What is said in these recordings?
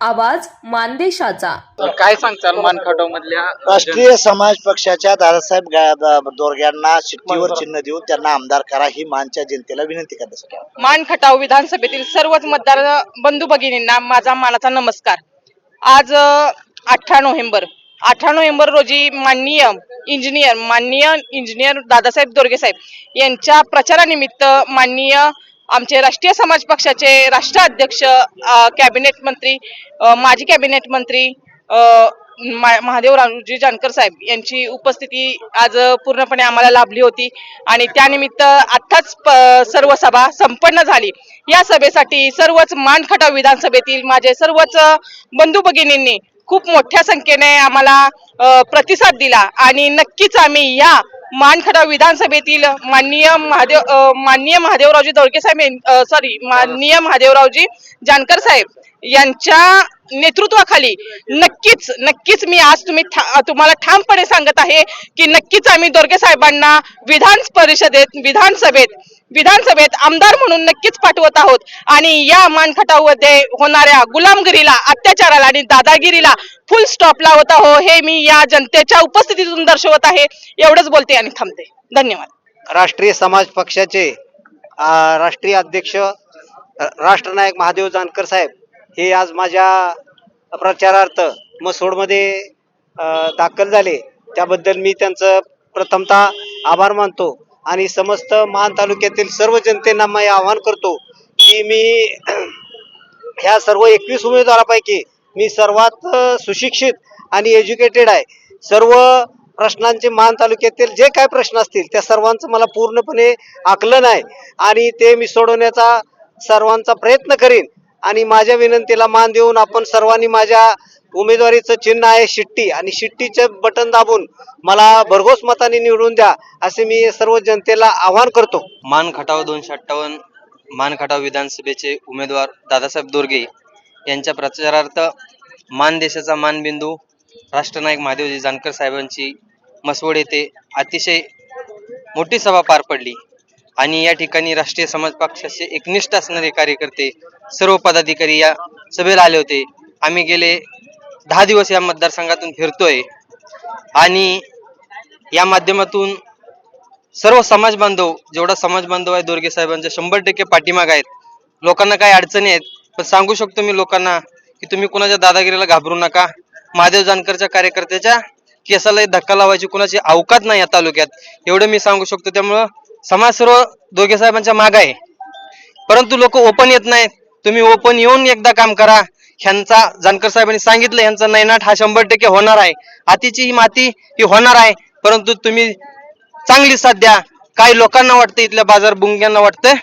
आवाज मानदेशाचा. काय सांगताल मानखटाव मधल्या राष्ट्रीय समाज पक्षाच्या दादासाहेब गा- दोरग्यांना शिट्टीवर चिन्ह देऊन त्यांना आमदार करा ही मानच्या जनतेला विनंती करण्यासाठी. मान खटाव विधानसभेतील सर्वच मतदार बंधू भगिनींना माझा मानाचा नमस्कार. आज अठरा नोव्हेंबर. अठरा नोव्हेंबर रोजी माननीय इंजिनियर माननीय इंजिनियर दादासाहेब दोरगे साहेब यांच्या प्रचारानिमित्त माननीय आमचे राष्ट्रीय समाज पक्षाचे राष्ट्राध्यक्ष कॅबिनेट मंत्री माजी कॅबिनेट मंत्री महादेव रामजी जानकर साहेब यांची उपस्थिती आज पूर्णपणे आम्हाला लाभली होती आणि त्यानिमित्त आत्ताच प- सर्व सभा संपन्न झाली. या सभेसाठी सर्वच मानखटाव विधानसभेतील माझे सर्वच बंधू भगिनींनी खूप मोठ्या संख्येने आम्हाला प्रतिसाद दिला आणि नक्कीच आम्ही या मानखडा विधानसभेतील माननीय महादेव माननीय महादेवरावजी दोळके साहेब सॉरी माननीय महादेवरावजी जानकर साहेब यांच्या नेतृत्वाखाली. नक्कीच नक्कीच मी आज तुम्ही तुम्हाला ठामपणे सांगत आहे की नक्कीच आम्ही दुर्गे साहेबांना विधान परिषदेत विधानसभेत विधानसभेत आमदार म्हणून नक्कीच पाठवत आहोत. आणि या मानखटावमध्ये होणाऱ्या गुलामगिरीला अत्याचाराला आणि दादागिरीला फुल स्टॉप लावत आहो हे मी या जनतेच्या उपस्थितीतून दर्शवत आहे. एवढंच बोलते आणि थांबते. धन्यवाद. राष्ट्रीय समाज पक्षाचे राष्ट्रीय अध्यक्ष राष्ट्रनायक महादेव जानकर साहेब हे आज माझ्या प्रचारार्थ मसोडमध्ये दाखल झाले. त्याबद्दल मी त्यांचं प्रथमतः आभार मानतो आणि समस्त महान तालुक्यातील सर्व जनतेना मी आवाहन करतो की मी ह्या सर्व एकवीस उमेदवारापैकी मी सर्वात सुशिक्षित आणि एज्युकेटेड आहे. सर्व प्रश्नांचे मान तालुक्यातील जे काय प्रश्न असतील त्या सर्वांचं मला पूर्णपणे आकलन आहे आणि ते मी सोडवण्याचा सर्वांचा प्रयत्न करीन. आणि माझ्या विनंतीला मान देऊन आपण सर्वांनी माझ्या उमेदवारीचं चिन्ह आहे शिट्टी. आणि शिट्टीचं बटन दाबून मला भरघोस मताने निवडून द्या असे मी सर्व जनतेला आवाहन करतो. मान खटाव दोनशे अठ्ठावन्न मान खटाव विधानसभेचे उमेदवार दादासाहेब दोरगे यांच्या प्रचारार्थ मान देशाचा मानबिंदू राष्ट्रनायक महादेवजी जानकर साहेबांची मसवड येथे अतिशय मोठी सभा पार पडली. आणि या ठिकाणी राष्ट्रीय समाज पक्षाचे एकनिष्ठ असणारे कार्यकर्ते सर्व पदाधिकारी या सभेला आले होते. आम्ही गेले दहा दिवस या मतदारसंघातून फिरतोय. आणि या माध्यमातून सर्व समाज बांधव जेवढा समाज बांधव आहे दोरगे साहेबांच्या शंभर टक्के पाठीमाग आहेत. लोकांना काही अडचणी आहेत पण सांगू शकतो मी लोकांना की तुम्ही कुणाच्या दादागिरीला घाबरू नका. महादेव जानकरच्या कार्यकर्त्याच्या केसाला धक्का लावायची कुणाची अवकात नाही या तालुक्यात. एवढं मी सांगू शकतो त्यामुळं समाज सर्व दोघे साहेबांच्या माग आहे. परंतु लोक ओपन येत नाहीत. तुम्ही ओपन येऊन एकदा काम करा. ह्यांचा जानकर साहेबांनी सांगितलं ह्यांचा नैनाट हा शंभर टक्के होणार आहे. आतीची ही माती ही होणार आहे. परंतु तुम्ही चांगली साथ द्या. काही लोकांना वाटतं इथल्या बाजार बुंग्यांना वाटतं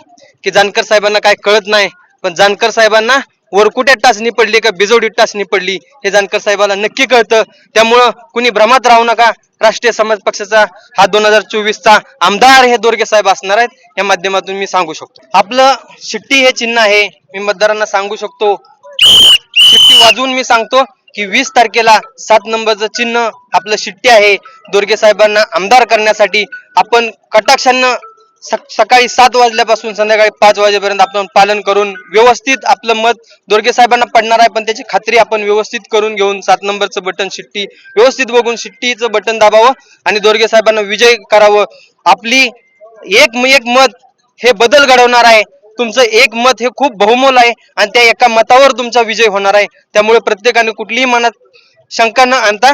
की जानकर साहेबांना काय कळत नाही. पण जानकर साहेबांना वरकुट्यात टाचणी पडली का बिजवडीत टाचणी पडली हे जानकर साहेबाला नक्की कळतं. त्यामुळं कुणी भ्रमात राहू नका. राष्ट्रीय समाज पक्षाचा हा दोन हजार चोवीसचा आमदार हे दोरगे साहेब असणार आहेत या माध्यमातून मी सांगू शकतो. आपलं शिट्टी हे चिन्ह आहे मी मतदारांना सांगू शकतो. शिट्टी वाजवून मी सांगतो की वीस तारखेला सात नंबरचं चिन्ह आपलं शिट्टी आहे. दोरगे साहेबांना आमदार करण्यासाठी आपण कटाक्षांना सकाळी सात वाजल्यापासून संध्याकाळी पाच वाजेपर्यंत आपण पालन करून व्यवस्थित आपलं मत दोरगे साहेबांना पडणार आहे पण त्याची खात्री आपण व्यवस्थित करून घेऊन सात नंबरचं बटन शिट्टी व्यवस्थित बघून शिट्टीचं बटन दाबावं आणि दोरगे साहेबांना विजय करावं. आपली एक एक मत हे बदल घडवणार आहे. तुमचं एक मत हे खूप बहुमोल आहे आणि त्या एका मतावर तुमचा विजय होणार आहे. त्यामुळे प्रत्येकाने कुठलीही मनात शंका न आणता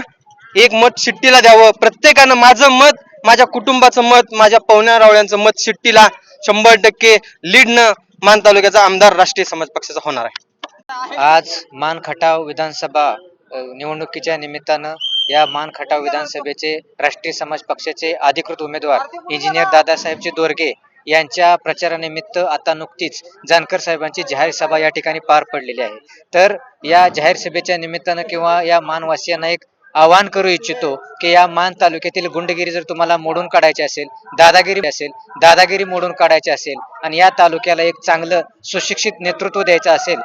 एक मत शिट्टीला द्यावं. प्रत्येकानं माझं मत माझ्या कुटुंबाचं मत माझ्या पाहुण्या रावळ्यांचं मत शिट्टीला शंभर टक्के लीडनं मान तालुक्याचा आमदार राष्ट्रीय समाज पक्षाचा होणार आहे. आज मान खटाव विधानसभा निवडणुकीच्या निमित्तानं या मान खटाव विधानसभेचे राष्ट्रीय समाज पक्षाचे अधिकृत उमेदवार इंजिनियर दादासाहेबचे दोरगे यांच्या प्रचारानिमित्त आता नुकतीच जानकर साहेबांची जाहीर सभा या ठिकाणी पार पडलेली आहे. तर या जाहीर सभेच्या निमित्तानं किंवा या मानवासियांना एक आवाहन करू इच्छितो की या मान तालुक्यातील गुंडगिरी जर तुम्हाला मोडून काढायची असेल दादागिरी असेल दादागिरी मोडून काढायची असेल आणि या तालुक्याला एक चांगलं सुशिक्षित नेतृत्व द्यायचं असेल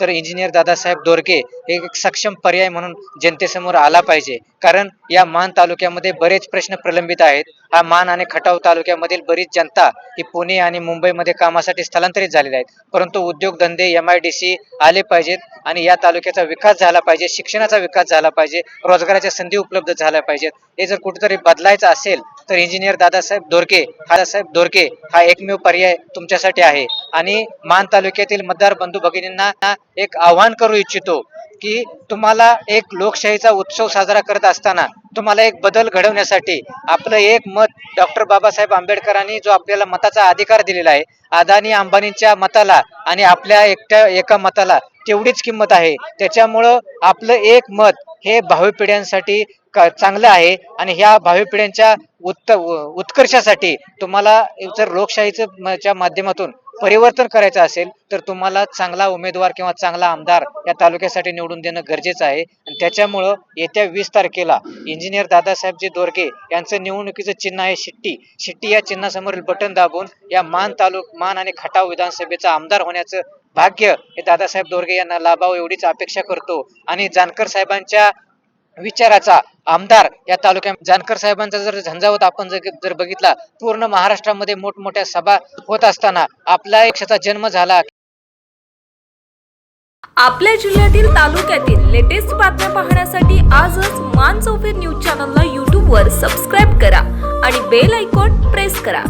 तर इंजिनियर दादासाहेब दोरगे हे एक सक्षम पर्याय म्हणून जनतेसमोर आला पाहिजे. कारण या मान तालुक्यामध्ये बरेच प्रश्न प्रलंबित आहेत. हा मान आणि खटाव तालुक्यामधील बरीच जनता ही पुणे आणि मुंबईमध्ये कामासाठी स्थलांतरित झालेली आहेत. परंतु उद्योगधंदे एम आय डी सी आले पाहिजेत आणि या तालुक्याचा विकास झाला पाहिजे शिक्षणाचा विकास झाला पाहिजे रोजगाराच्या संधी उपलब्ध झाल्या पाहिजेत. हे जर कुठेतरी बदलायचं असेल तर इंजिनियर दादासाहेब दोरके दादासाहेब दोरके हा एकमेव पर्याय तुमच्यासाठी आहे. आणि मान तालुक्यातील मतदार बंधू भगिनींना एक आव्हान करू इच्छितो की तुम्हाला एक लोकशाहीचा उत्सव साजरा करत असताना तुम्हाला एक बदल घडवण्यासाठी आपलं एक मत डॉक्टर बाबासाहेब आंबेडकरांनी जो आपल्याला मताचा अधिकार दिलेला आहे अदानी अंबानींच्या मताला आणि आपल्या एकट्या एका मताला तेवढीच किंमत आहे. त्याच्यामुळं आपलं एक मत हे भावी पिढ्यांसाठी चांगलं आहे. आणि ह्या भावी पिढ्यांच्या उत्त उत्कर्षासाठी तुम्हाला जर लोकशाहीच्या माध्यमातून परिवर्तन करायचं असेल तर तुम्हाला चांगला उमेदवार किंवा चांगला आमदार या तालुक्यासाठी निवडून देणं गरजेचं आहे. आणि त्याच्यामुळं येत्या वीस तारखेला इंजिनियर दादासाहेबजी दोरगे यांचं निवडणुकीचं चिन्ह आहे शिट्टी. शिट्टी या चिन्हासमोरील बटन दाबून या मान तालुक मान आणि खटाव विधानसभेचा आमदार होण्याचं भाग्य हे दादासाहेब दोरगे यांना लाभावं एवढीच अपेक्षा करतो. आणि जानकर साहेबांच्या विचाराचा आमदार या तालुक्यात जानकर साहेबांचा जर झंझावत आपण जर जर बघितला पूर्ण महाराष्ट्रामध्ये मोठमोठ्या सभा होत असताना आपला एक जन्म झाला. आपल्या जिल्ह्यातील तालुक्यातील लेटेस्ट बातम्या पाहण्यासाठी आजच मान चौफेर न्यूज चॅनलला यूट्यूबवर सबस्क्राईब करा आणि बेल आयकॉन प्रेस करा.